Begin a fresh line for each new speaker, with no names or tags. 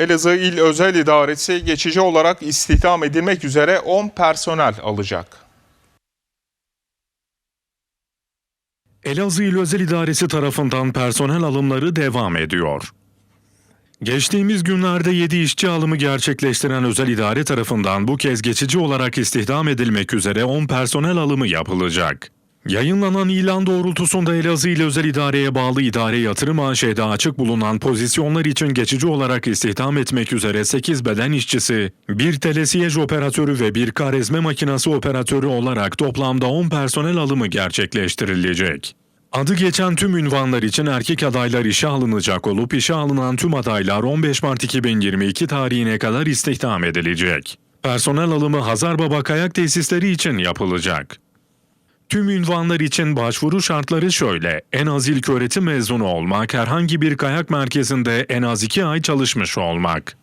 Elazığ İl Özel İdaresi geçici olarak istihdam edilmek üzere 10 personel alacak.
Elazığ İl Özel İdaresi tarafından personel alımları devam ediyor. Geçtiğimiz günlerde 7 işçi alımı gerçekleştiren özel idare tarafından bu kez geçici olarak istihdam edilmek üzere 10 personel alımı yapılacak. Yayınlanan ilan doğrultusunda Elazığ İl Özel İdare'ye bağlı idare yatırım AŞ'de açık bulunan pozisyonlar için geçici olarak istihdam etmek üzere 8 beden işçisi, bir telesiyej operatörü ve bir karezme makinası operatörü olarak toplamda 10 personel alımı gerçekleştirilecek. Adı geçen tüm ünvanlar için erkek adaylar işe alınacak olup işe alınan tüm adaylar 15 Mart 2022 tarihine kadar istihdam edilecek. Personel alımı Hazarbaba Kayak Tesisleri için yapılacak. Tüm ünvanlar için başvuru şartları şöyle. En az ilk öğretim mezunu olmak, herhangi bir kayak merkezinde en az 2 ay çalışmış olmak.